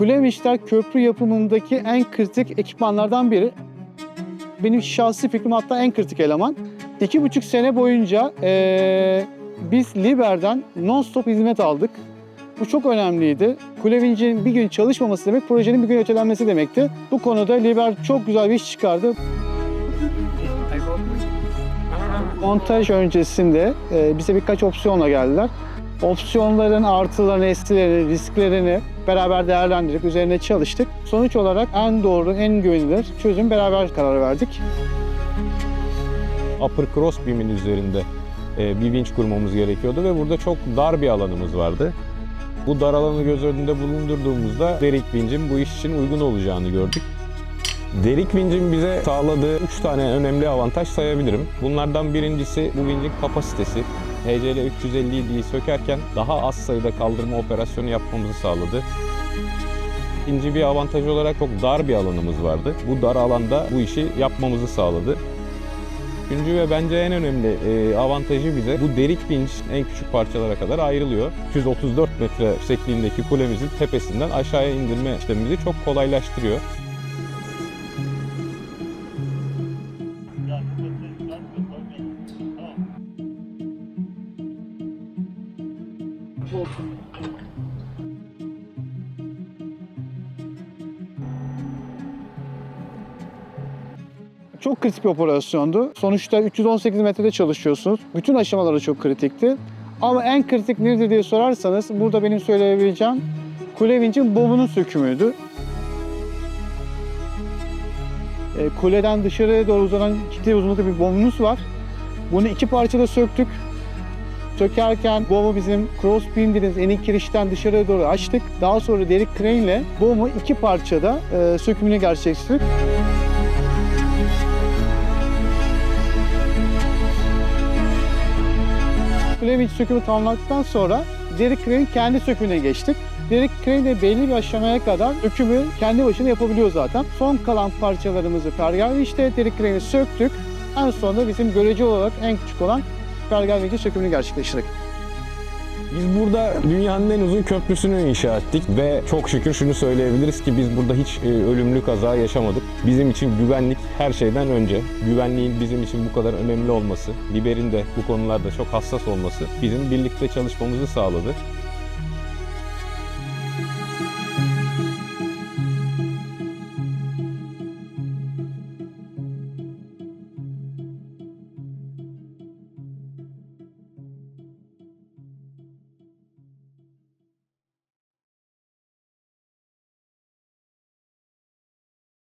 vinçler köprü yapımındaki en kritik ekipmanlardan biri. Benim şahsi fikrim hatta en kritik eleman. İki buçuk sene boyunca eee, biz Liber'den non-stop hizmet aldık. Bu çok önemliydi. Kule vincinin bir gün çalışmaması demek, projenin bir gün ötelenmesi demekti. Bu konuda Liber çok güzel bir iş çıkardı. Montaj öncesinde bize birkaç opsiyonla geldiler. Opsiyonların artılarını, eksilerini, risklerini beraber değerlendirip üzerine çalıştık. Sonuç olarak en doğru, en güvenilir çözüm beraber karar verdik. upper cross beam'in üzerinde e, bir vinç kurmamız gerekiyordu ve burada çok dar bir alanımız vardı. Bu dar alanı göz önünde bulundurduğumuzda derik vincin bu iş için uygun olacağını gördük. Derik vincin bize sağladığı 3 tane önemli avantaj sayabilirim. Bunlardan birincisi bu vincin kapasitesi. HCL 350'yi sökerken daha az sayıda kaldırma operasyonu yapmamızı sağladı. İkinci bir avantaj olarak çok dar bir alanımız vardı. Bu dar alanda bu işi yapmamızı sağladı. Üçüncü ve bence en önemli e, avantajı bize bu derik vinç en küçük parçalara kadar ayrılıyor. 234 metre yüksekliğindeki kulemizin tepesinden aşağıya indirme işlemimizi çok kolaylaştırıyor. Çok kritik bir operasyondu. Sonuçta 318 metrede çalışıyorsunuz. Bütün aşamaları çok kritikti. Ama en kritik nedir diye sorarsanız burada benim söyleyebileceğim kule vincin bomunun sökümüydü. E, kuleden dışarıya doğru uzanan ciddi uzunlukta bir bomunuz var. Bunu iki parçada söktük. Sökerken bomu bizim cross beam dediğimiz enik kirişten dışarıya doğru açtık. Daha sonra derik crane ile bomu iki parçada e, sökümünü gerçekleştirdik. Flavich sökümü tamamladıktan sonra Derek Crane kendi sökümüne geçtik. Derek Crane de belli bir aşamaya kadar sökümü kendi başına yapabiliyor zaten. Son kalan parçalarımızı pergel işte Derek Crane'i söktük. En sonunda bizim görece olarak en küçük olan tekrar gelmeyince sökümünü gerçekleştirdik. Biz burada dünyanın en uzun köprüsünü inşa ettik ve çok şükür şunu söyleyebiliriz ki biz burada hiç e, ölümlü kaza yaşamadık. Bizim için güvenlik her şeyden önce. Güvenliğin bizim için bu kadar önemli olması, Liber'in de bu konularda çok hassas olması bizim birlikte çalışmamızı sağladı.